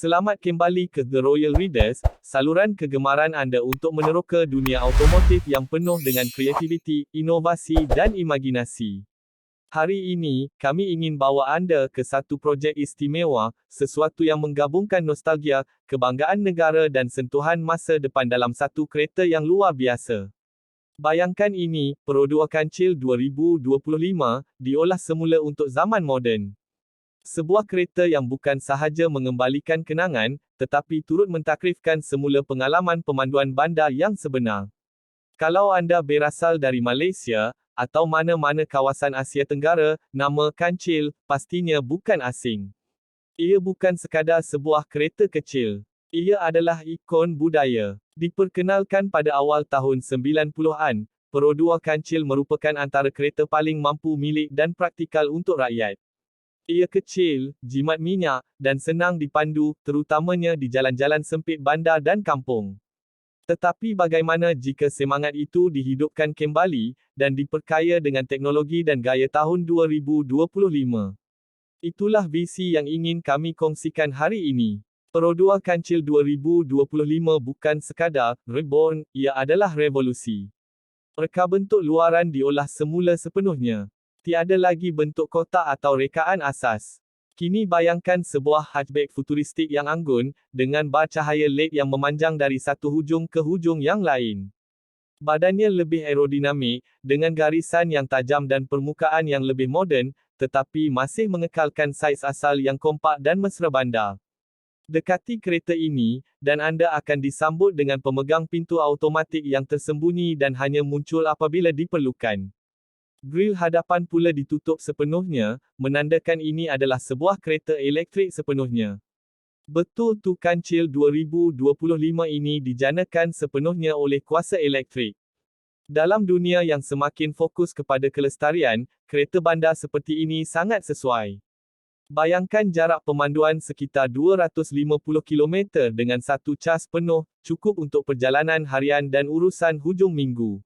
Selamat kembali ke The Royal Readers, saluran kegemaran anda untuk meneroka dunia automotif yang penuh dengan kreativiti, inovasi dan imaginasi. Hari ini, kami ingin bawa anda ke satu projek istimewa, sesuatu yang menggabungkan nostalgia, kebanggaan negara dan sentuhan masa depan dalam satu kereta yang luar biasa. Bayangkan ini, Perodua Kancil 2025, diolah semula untuk zaman moden. Sebuah kereta yang bukan sahaja mengembalikan kenangan, tetapi turut mentakrifkan semula pengalaman pemanduan bandar yang sebenar. Kalau anda berasal dari Malaysia, atau mana-mana kawasan Asia Tenggara, nama Kancil, pastinya bukan asing. Ia bukan sekadar sebuah kereta kecil. Ia adalah ikon budaya. Diperkenalkan pada awal tahun 90-an, Perodua Kancil merupakan antara kereta paling mampu milik dan praktikal untuk rakyat. Ia kecil, jimat minyak, dan senang dipandu, terutamanya di jalan-jalan sempit bandar dan kampung. Tetapi bagaimana jika semangat itu dihidupkan kembali, dan diperkaya dengan teknologi dan gaya tahun 2025? Itulah visi yang ingin kami kongsikan hari ini. Perodua Kancil 2025 bukan sekadar reborn, ia adalah revolusi. Reka bentuk luaran diolah semula sepenuhnya. Tiada lagi bentuk kotak atau rekaan asas. Kini bayangkan sebuah hatchback futuristik yang anggun, dengan bar cahaya LED yang memanjang dari satu hujung ke hujung yang lain. Badannya lebih aerodinamik, dengan garisan yang tajam dan permukaan yang lebih moden, tetapi masih mengekalkan saiz asal yang kompak dan mesra bandar. Dekati kereta ini, dan anda akan disambut dengan pemegang pintu automatik yang tersembunyi dan hanya muncul apabila diperlukan. Grill hadapan pula ditutup sepenuhnya, menandakan ini adalah sebuah kereta elektrik sepenuhnya. Betul tu kancil 2025 ini dijanakan sepenuhnya oleh kuasa elektrik. Dalam dunia yang semakin fokus kepada kelestarian, kereta bandar seperti ini sangat sesuai. Bayangkan jarak pemanduan sekitar 250 km dengan satu cas penuh, cukup untuk perjalanan harian dan urusan hujung minggu.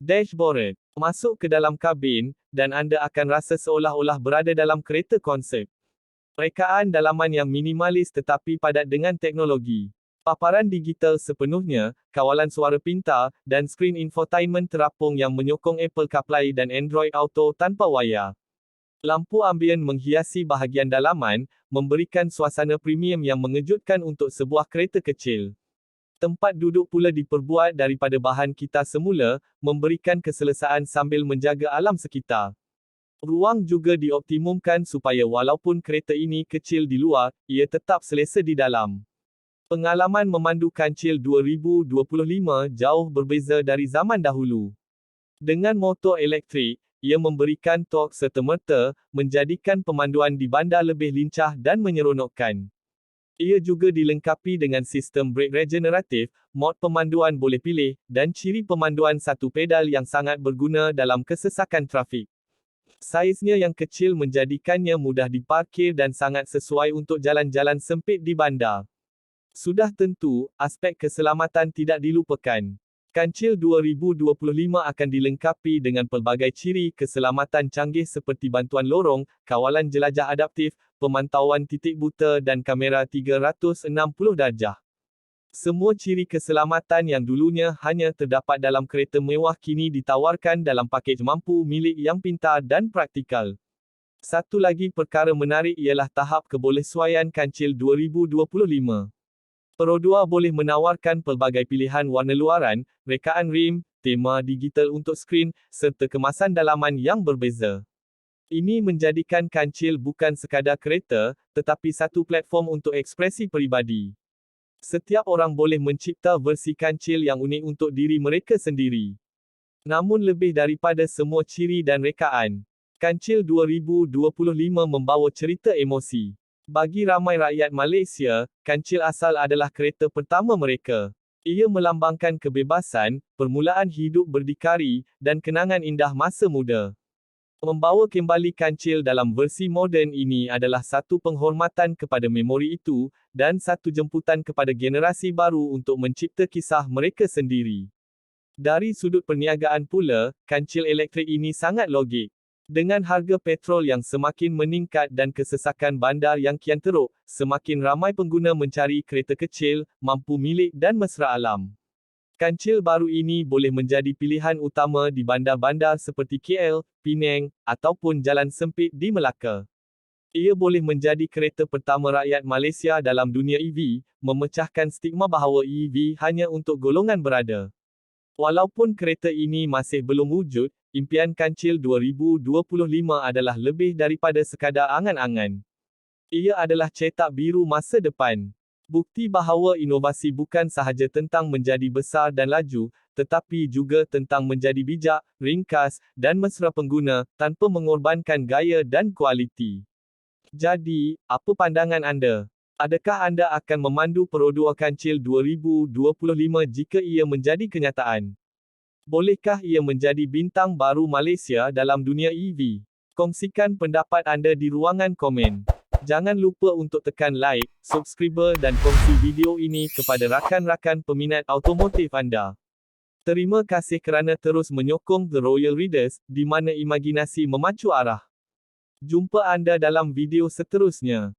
Dashboard Masuk ke dalam kabin, dan anda akan rasa seolah-olah berada dalam kereta konsep. Rekaan dalaman yang minimalis tetapi padat dengan teknologi. Paparan digital sepenuhnya, kawalan suara pintar, dan skrin infotainment terapung yang menyokong Apple CarPlay dan Android Auto tanpa wayar. Lampu ambien menghiasi bahagian dalaman, memberikan suasana premium yang mengejutkan untuk sebuah kereta kecil. Tempat duduk pula diperbuat daripada bahan kita semula, memberikan keselesaan sambil menjaga alam sekitar. Ruang juga dioptimumkan supaya walaupun kereta ini kecil di luar, ia tetap selesa di dalam. Pengalaman memandu Kancil 2025 jauh berbeza dari zaman dahulu. Dengan motor elektrik, ia memberikan torque serta-merta, menjadikan pemanduan di bandar lebih lincah dan menyeronokkan. Ia juga dilengkapi dengan sistem brake regeneratif, mod pemanduan boleh pilih, dan ciri pemanduan satu pedal yang sangat berguna dalam kesesakan trafik. Saiznya yang kecil menjadikannya mudah diparkir dan sangat sesuai untuk jalan-jalan sempit di bandar. Sudah tentu, aspek keselamatan tidak dilupakan. Kancil 2025 akan dilengkapi dengan pelbagai ciri keselamatan canggih seperti bantuan lorong, kawalan jelajah adaptif, pemantauan titik buta dan kamera 360 darjah. Semua ciri keselamatan yang dulunya hanya terdapat dalam kereta mewah kini ditawarkan dalam pakej mampu milik yang pintar dan praktikal. Satu lagi perkara menarik ialah tahap kebolesuaian Kancil 2025. Perodua boleh menawarkan pelbagai pilihan warna luaran, rekaan rim, tema digital untuk skrin, serta kemasan dalaman yang berbeza. Ini menjadikan kancil bukan sekadar kereta, tetapi satu platform untuk ekspresi peribadi. Setiap orang boleh mencipta versi kancil yang unik untuk diri mereka sendiri. Namun lebih daripada semua ciri dan rekaan, Kancil 2025 membawa cerita emosi. Bagi ramai rakyat Malaysia, kancil asal adalah kereta pertama mereka. Ia melambangkan kebebasan, permulaan hidup berdikari, dan kenangan indah masa muda. Membawa kembali kancil dalam versi moden ini adalah satu penghormatan kepada memori itu, dan satu jemputan kepada generasi baru untuk mencipta kisah mereka sendiri. Dari sudut perniagaan pula, kancil elektrik ini sangat logik. Dengan harga petrol yang semakin meningkat dan kesesakan bandar yang kian teruk, semakin ramai pengguna mencari kereta kecil, mampu milik dan mesra alam. Kancil baru ini boleh menjadi pilihan utama di bandar-bandar seperti KL, Penang, ataupun jalan sempit di Melaka. Ia boleh menjadi kereta pertama rakyat Malaysia dalam dunia EV, memecahkan stigma bahawa EV hanya untuk golongan berada. Walaupun kereta ini masih belum wujud, impian Kancil 2025 adalah lebih daripada sekadar angan-angan. Ia adalah cetak biru masa depan. Bukti bahawa inovasi bukan sahaja tentang menjadi besar dan laju, tetapi juga tentang menjadi bijak, ringkas, dan mesra pengguna, tanpa mengorbankan gaya dan kualiti. Jadi, apa pandangan anda? Adakah anda akan memandu perodua Kancil 2025 jika ia menjadi kenyataan? Bolehkah ia menjadi bintang baru Malaysia dalam dunia EV? Kongsikan pendapat anda di ruangan komen. Jangan lupa untuk tekan like, subscribe dan kongsi video ini kepada rakan-rakan peminat automotif anda. Terima kasih kerana terus menyokong The Royal Readers, di mana imajinasi memacu arah. Jumpa anda dalam video seterusnya.